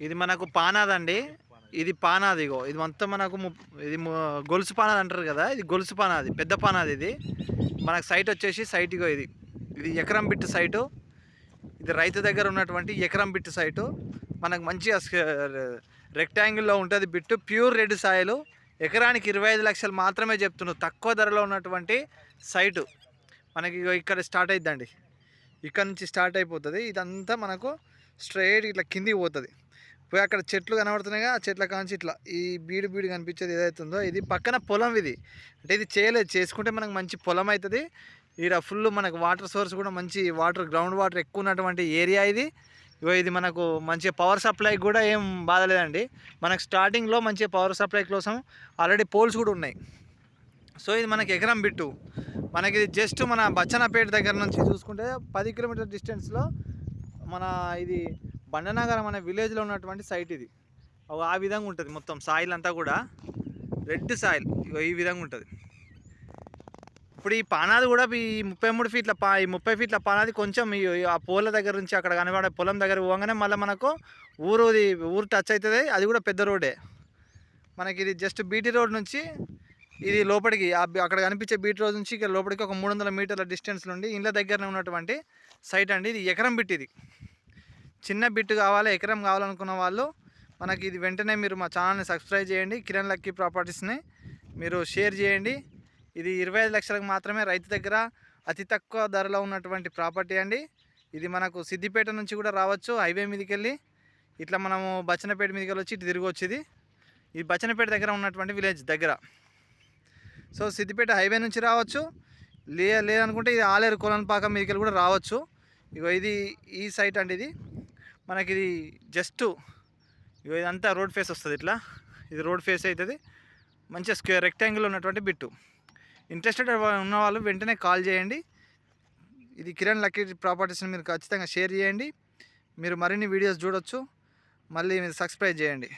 ఇది మనకు పానాదండి. ఇది పానాది ఇగో. ఇది మొత్తం మనకు ము- ఇది గొలుసు పానాది అంటారు కదా ఇది గొలుసు పానాది పెద్ద పానాది ఇది. మనకు సైట్ వచ్చేసి సైట్ ఇగో ఇది. ఇది ఎకరం బిట్ సైటు ఇది రైతు దగ్గర ఉన్నటువంటి ఎకరం బిట్ సైటు మనకు మంచిగా రెక్టాంగిల్లో ఉంటుంది బిట్టు. Pure red Sailu. ఎకరానికి ఇరవై ఐదు లక్షలు మాత్రమే చెప్తున్నావు తక్కువ ధరలో ఉన్నటువంటి సైటు మనకి ఇగో ఇక్కడ స్టార్ట్ అయిద్దండి. ఇక్కడ నుంచి స్టార్ట్ అయిపోతుంది. ఇదంతా మనకు స్ట్రైట్ ఇట్లా కిందికి పోతుంది. పోయి అక్కడ చెట్లు కనబడుతున్నాయి ఆ చెట్ల కాంచి ఇట్లా ఈ బీడు బీడు కనిపించేది ఏదైతుందో ఇది పక్కన పొలం ఇది. అంటే ఇది చేయలేదు చేసుకుంటే మనకు మంచి పొలం అవుతుంది ఇక్కడ ఫుల్ మనకు వాటర్ సోర్స్ కూడా మంచి వాటర్ గ్రౌండ్ వాటర్ ఎక్కువ ఉన్నటువంటి ఏరియా ఇది. ఇగో ఇది మనకు మంచి పవర్ సప్లై కూడా ఏం బాధలేదండి. మనకు స్టార్టింగ్లో మంచి పవర్ సప్లై కోసం ఆల్రెడీ పోల్స్ కూడా ఉన్నాయి. సో ఇది మనకి ఎకరం బిట్టు. మనకి ఇది జస్ట్ మన బచ్చనపేట దగ్గర నుంచి చూసుకుంటే పది కిలోమీటర్ డిస్టెన్స్లో మన ఇది బండనగరం అనే విలేజ్లో ఉన్నటువంటి సైట్ ఇది. ఆ విధంగా ఉంటుంది మొత్తం సాయిల్ అంతా కూడా. రెడ్ సాయిల్ ఇగో ఈ విధంగా ఉంటుంది. ఇప్పుడు ఈ పానాది కూడా ఈ ముప్పై మూడు ఫీట్ల పా ఈ ముప్పై ఫీట్ల పానాది కొంచెం ఈ ఆ పోల దగ్గర నుంచి అక్కడ కనబడే పొలం దగ్గర పోగానే మళ్ళీ మనకు ఊరుది ఊరు టచ్ అవుతుంది అది కూడా పెద్ద రోడే మనకి ఇది జస్ట్ బీటీ రోడ్ నుంచి ఇది లోపలికి అక్కడ కనిపించే బీటీ రోడ్ నుంచి ఇక్కడ లోపలికి ఒక మూడు వందల మీటర్ల డిస్టెన్స్ నుండి ఇండ్ల దగ్గరనే ఉన్నటువంటి సైట్ అండి. ఇది ఎకరం బిట్ ఇది. చిన్న బిట్ కావాలి ఎకరం కావాలనుకున్న వాళ్ళు మనకి ఇది వెంటనే మీరు మా ఛానల్ని సబ్స్క్రైబ్ చేయండి. కిరణ్ లక్కీ ప్రాపర్టీస్ని మీరు షేర్ చేయండి. ఇది ఇరవై ఐదు లక్షలకు మాత్రమే రైతు దగ్గర అతి తక్కువ ధరలో ఉన్నటువంటి ప్రాపర్టీ అండి. ఇది మనకు సిద్దిపేట నుంచి కూడా రావచ్చు హైవే మీదకి వెళ్ళి ఇట్లా మనము బచ్చనపేట మీదకి వెళ్ళి వచ్చి ఇటు తిరిగి వచ్చేది. ఇది బచ్చనపేట దగ్గర ఉన్నటువంటి విలేజ్ దగ్గర. సో సిద్దిపేట హైవే నుంచి రావచ్చు. లే లేదనుకుంటే ఇది ఆలేరు కోలన్పాక మీదకి కూడా రావచ్చు. ఇగో ఇది ఈ సైట్ అండి ఇది. మనకి ఇది జస్ట్ ఇగో ఇదంతా రోడ్ ఫేస్ వస్తుంది ఇట్లా. ఇది రోడ్ ఫేస్ అవుతుంది మంచిగా స్క్వేర్ రెక్టాంగిల్ ఉన్నటువంటి బిట్టు. ఇంట్రెస్టెడ్ ఉన్న వాళ్ళు వెంటనే కాల్ చేయండి. ఇది కిరణ్ లక్కీ ప్రాపర్టీస్ని మీరు ఖచ్చితంగా షేర్ చేయండి. మీరు మరిన్ని వీడియోస్ చూడొచ్చు. మళ్ళీ మీరు సబ్స్క్రైబ్ చేయండి.